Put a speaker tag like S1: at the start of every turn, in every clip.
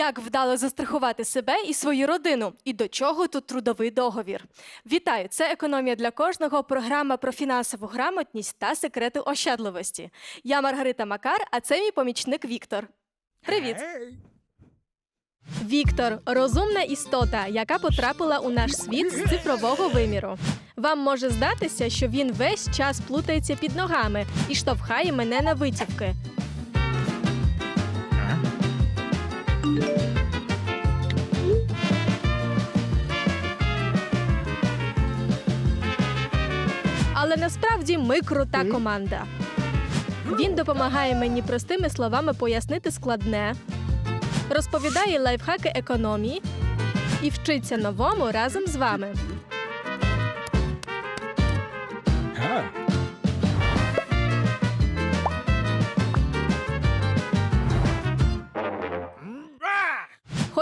S1: Як вдало застрахувати себе і свою родину? І до чого тут трудовий договір? Вітаю! Це економія для кожного. Програма про фінансову грамотність та секрети ощадливості. Я Маргарита Макар, а це мій помічник Віктор. Привіт! Віктор розумна істота, яка потрапила у наш світ з цифрового виміру. Вам може здатися, що він весь час плутається під ногами і штовхає мене на витівки. Але насправді ми крута команда. Він допомагає мені простими словами пояснити складне, розповідає лайфхаки економії і вчиться новому разом з вами.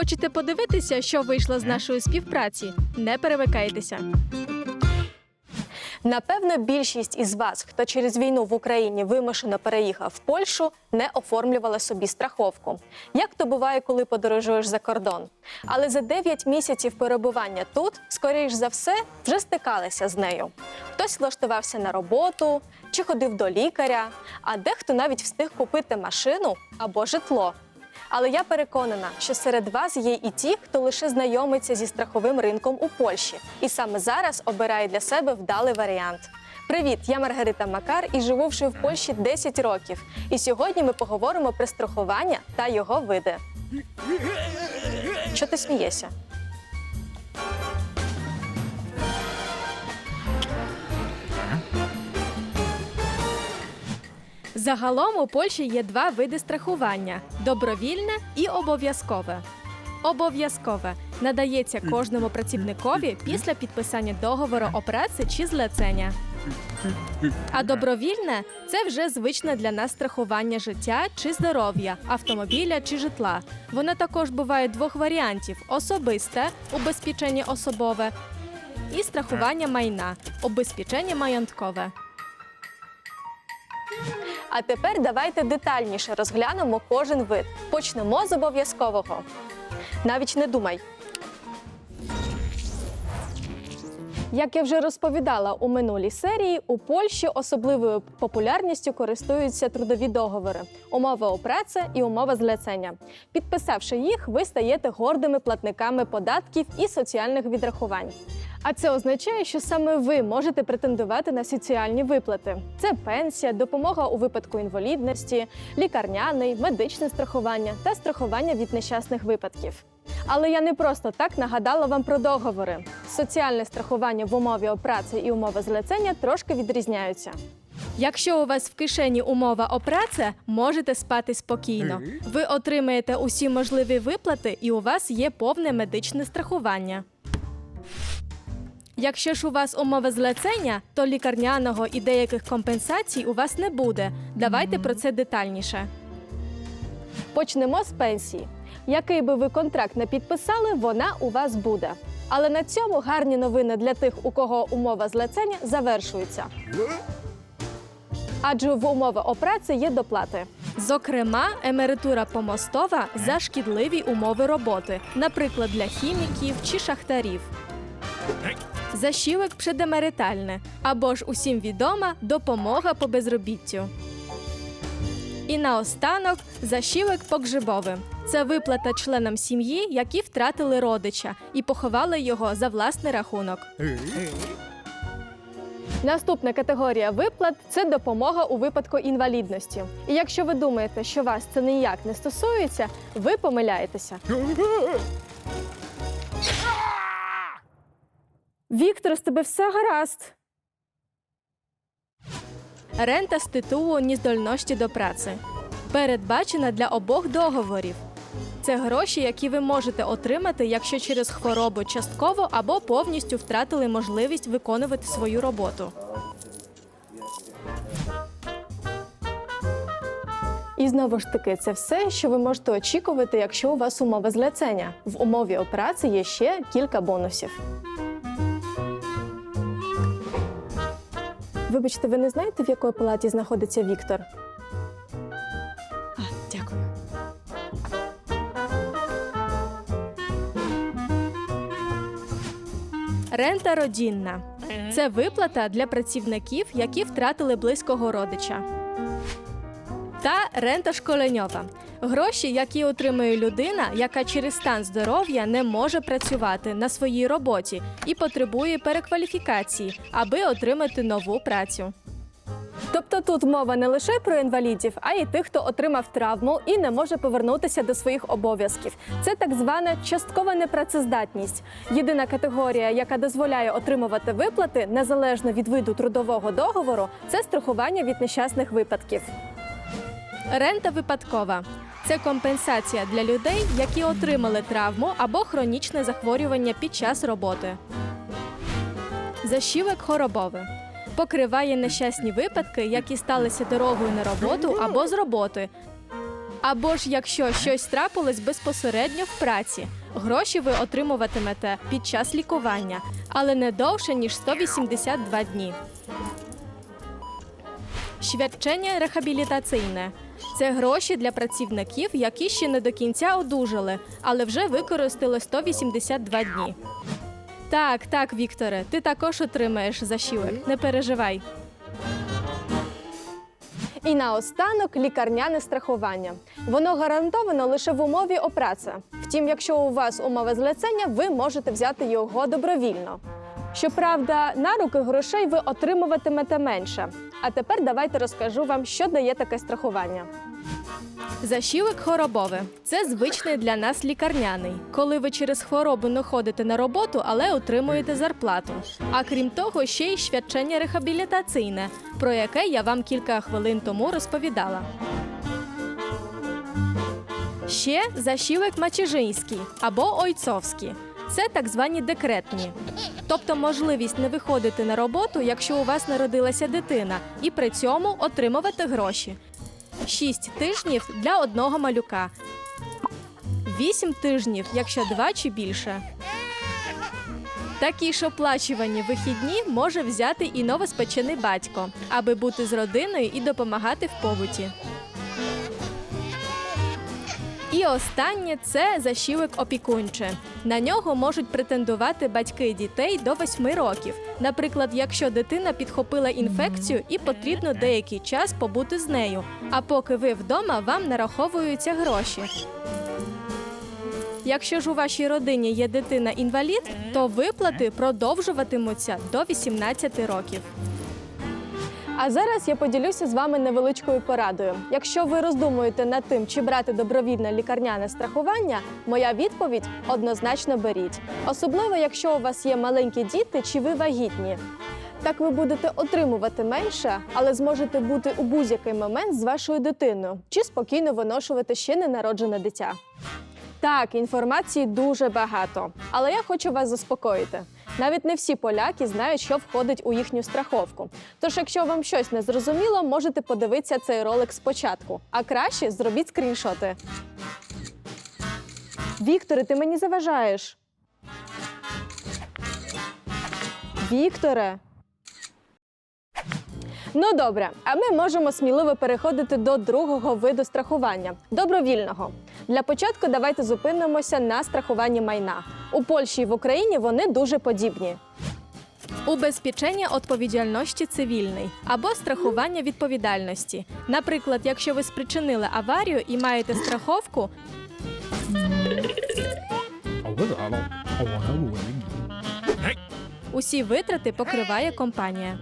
S1: Хочете подивитися, що вийшло з нашої співпраці? Не перемикайтеся. Напевно, більшість із вас, хто через війну в Україні вимушено переїхав в Польщу, не оформлювали собі страховку. Як то буває, коли подорожуєш за кордон. Але за 9 місяців перебування тут, скоріш за все, вже стикалися з нею. Хтось влаштувався на роботу чи ходив до лікаря, а дехто навіть встиг купити машину або житло. Але я переконана, що серед вас є і ті, хто лише знайомиться зі страховим ринком у Польщі, і саме зараз обирає для себе вдалий варіант. Привіт, я Маргарита Макар і живу вже в Польщі 10 років. І сьогодні ми поговоримо про страхування та його види. Що ти смієшся? Загалом у Польщі є два види страхування: добровільне і обов'язкове. Обов'язкове надається кожному працівникові після підписання договору о праці чи злецення. А добровільне це вже звичне для нас страхування життя чи здоров'я, автомобіля чи житла. Воно також буває двох варіантів: особисте убезпечення особове і страхування майна, обезпечення маєнткове. А тепер давайте детальніше розглянемо кожен вид. Почнемо з обов'язкового. Навіть не думай. Як я вже розповідала у минулій серії, у Польщі особливою популярністю користуються трудові договори, умова о праці і умова злецення. Підписавши їх, ви стаєте гордими платниками податків і соціальних відрахувань. А це означає, що саме ви можете претендувати на соціальні виплати. Це пенсія, допомога у випадку інвалідності, лікарняний, медичне страхування та страхування від нещасних випадків. Але я не просто так нагадала вам про договори. Соціальне страхування в умові о праці і умова злецення трошки відрізняються. Якщо у вас в кишені умова о праці, можете спати спокійно. Ви отримаєте усі можливі виплати, і у вас є повне медичне страхування. Якщо ж у вас умова злецення, то лікарняного і деяких компенсацій у вас не буде. Давайте про це детальніше. Почнемо з пенсії. Який би ви контракт не підписали, вона у вас буде. Але на цьому гарні новини для тих, у кого умова злецення завершується. Адже в умови о праці є доплати. Зокрема, емеритура помостова за шкідливі умови роботи, наприклад, для хіміків чи шахтарів. Защілок предемеритальне або ж усім відома допомога по безробіттю. І наостанок защілок погребовим. Це виплата членам сім'ї, які втратили родича і поховали його за власний рахунок. Наступна категорія виплат це допомога у випадку інвалідності. І якщо ви думаєте, що вас це ніяк не стосується, ви помиляєтеся. Віктор, з тебе все гаразд. Рента з титулу нездольності до праці. Передбачена для обох договорів. Це гроші, які ви можете отримати, якщо через хворобу частково або повністю втратили можливість виконувати свою роботу. І знову ж таки, це все, що ви можете очікувати, якщо у вас умова злецення. В умові о праці є ще кілька бонусів. Вибачте, ви не знаєте, в якої палаті знаходиться Віктор? Дякую. Рента родінна це виплата для працівників, які втратили близького родича. Та рента школеньова гроші, які отримує людина, яка через стан здоров'я не може працювати на своїй роботі і потребує перекваліфікації, аби отримати нову працю. Тобто тут мова не лише про інвалідів, а й тих, хто отримав травму і не може повернутися до своїх обов'язків. Це так звана часткова непрацездатність. Єдина категорія, яка дозволяє отримувати виплати незалежно від виду трудового договору, це страхування від нещасних випадків. Рента випадкова. Це компенсація для людей, які отримали травму або хронічне захворювання під час роботи. Защівок хоробове. Покриває нещасні випадки, які сталися дорогою на роботу або з роботи. Або ж якщо щось трапилось безпосередньо в праці, гроші ви отримуватимете під час лікування, але не довше ніж 182 дні. Świadczenie рехабілітаційне це гроші для працівників, які ще не до кінця одужали, але вже використали 182 дні. Так, так, Вікторе, ти також отримаєш защівок. Не переживай. І наостанок лікарняне страхування. Воно гарантовано лише в умові опраці. Втім, якщо у вас умови злецення, ви можете взяти його добровільно. Щоправда, на руки грошей ви отримуватимете менше. А тепер давайте розкажу вам, що дає таке страхування. Защівок хоробове це звичний для нас лікарняний, коли ви через хворобу не ходите на роботу, але отримуєте зарплату. А крім того, ще й świadczenie рехабілітаційне, про яке я вам кілька хвилин тому розповідала. Ще защівок мачежинський або ойцовський. Це так звані декретні, тобто можливість не виходити на роботу, якщо у вас народилася дитина, і при цьому отримувати гроші. 6 тижнів для одного малюка, 8 тижнів, якщо два чи більше. Такі ж оплачувані вихідні може взяти і новоспечений батько, аби бути з родиною і допомагати в побуті. І останнє це защівок опікунче. На нього можуть претендувати батьки дітей до 8 років. Наприклад, якщо дитина підхопила інфекцію і потрібно деякий час побути з нею. А поки ви вдома, вам нараховуються гроші. Якщо ж у вашій родині є дитина-інвалід, то виплати продовжуватимуться до 18 років. А зараз я поділюся з вами невеличкою порадою. Якщо ви роздумуєте над тим, чи брати добровільне лікарняне страхування, моя відповідь однозначно беріть. Особливо, якщо у вас є маленькі діти чи ви вагітні. Так ви будете отримувати менше, але зможете бути у будь-який момент з вашою дитиною чи спокійно виношувати ще ненароджене дитя. Так, інформації дуже багато, але я хочу вас заспокоїти. Навіть не всі поляки знають, що входить у їхню страховку. Тож, якщо вам щось не зрозуміло, можете подивитися цей ролик спочатку. А краще зробіть скріншоти. Вікторе, ти мені заважаєш. Вікторе. Ну добре, а ми можемо сміливо переходити до другого виду страхування добровільного. Для початку давайте зупинимося на страхуванні майна. У Польщі і в Україні вони дуже подібні. Убезпечення відповідальності цивільний або страхування відповідальності. Наприклад, якщо ви спричинили аварію і маєте страховку, усі витрати покриває компанія.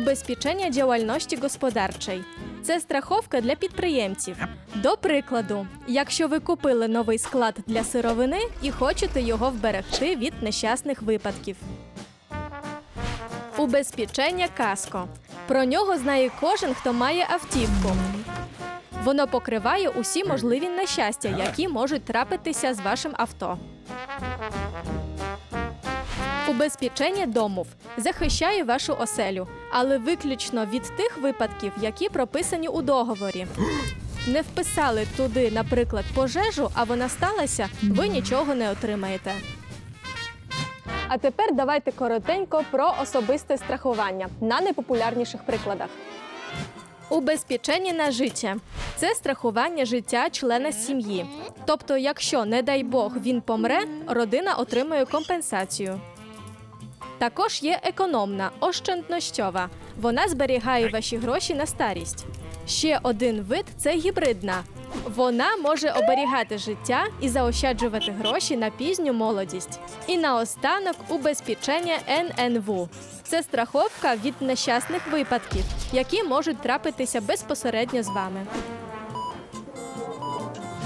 S1: Убезпечення діяльності господарчої. Це страховка для підприємців. До прикладу, якщо ви купили новий склад для сировини і хочете його вберегти від нещасних випадків. Убезпечення каско. Про нього знає кожен, хто має автівку. Воно покриває усі можливі нещастя, які можуть трапитися з вашим авто. Убезпечення домов захищає вашу оселю, але виключно від тих випадків, які прописані у договорі. Не вписали туди, наприклад, пожежу, а вона сталася, ви нічого не отримаєте. А тепер давайте коротенько про особисте страхування на найпопулярніших прикладах. Убезпечення на життя це страхування життя члена сім'ї. Тобто, якщо, не дай Бог, він помре, родина отримує компенсацію. Також є економна, ощаднощова. Вона зберігає ваші гроші на старість. Ще один вид це гібридна. Вона може оберігати життя і заощаджувати гроші на пізню молодість. І наостанок убезпечення ННВ. Це страховка від нещасних випадків, які можуть трапитися безпосередньо з вами.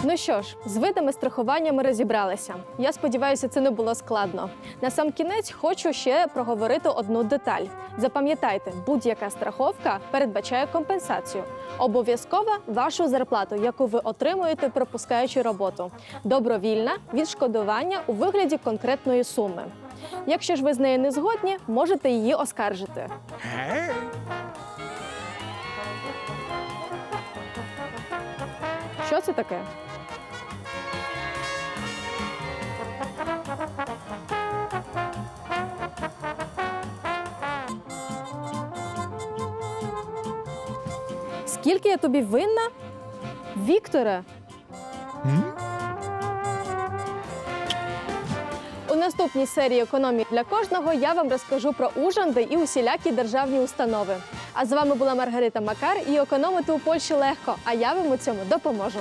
S1: Ну що ж, з видами страхування ми розібралися. Я сподіваюся, це не було складно. На сам кінець хочу ще проговорити одну деталь. Запам'ятайте, будь-яка страховка передбачає компенсацію. Обов'язково вашу зарплату, яку ви отримуєте, пропускаючи роботу. Добровільна відшкодування у вигляді конкретної суми. Якщо ж ви з нею не згодні, можете її оскаржити. Що це таке? Скільки я тобі винна? Вікторе, у наступній серії економії для кожного я вам розкажу про ужанди і усілякі державні установи. А з вами була Маргарита Макар і економити у Польщі легко. А я вам у цьому допоможу.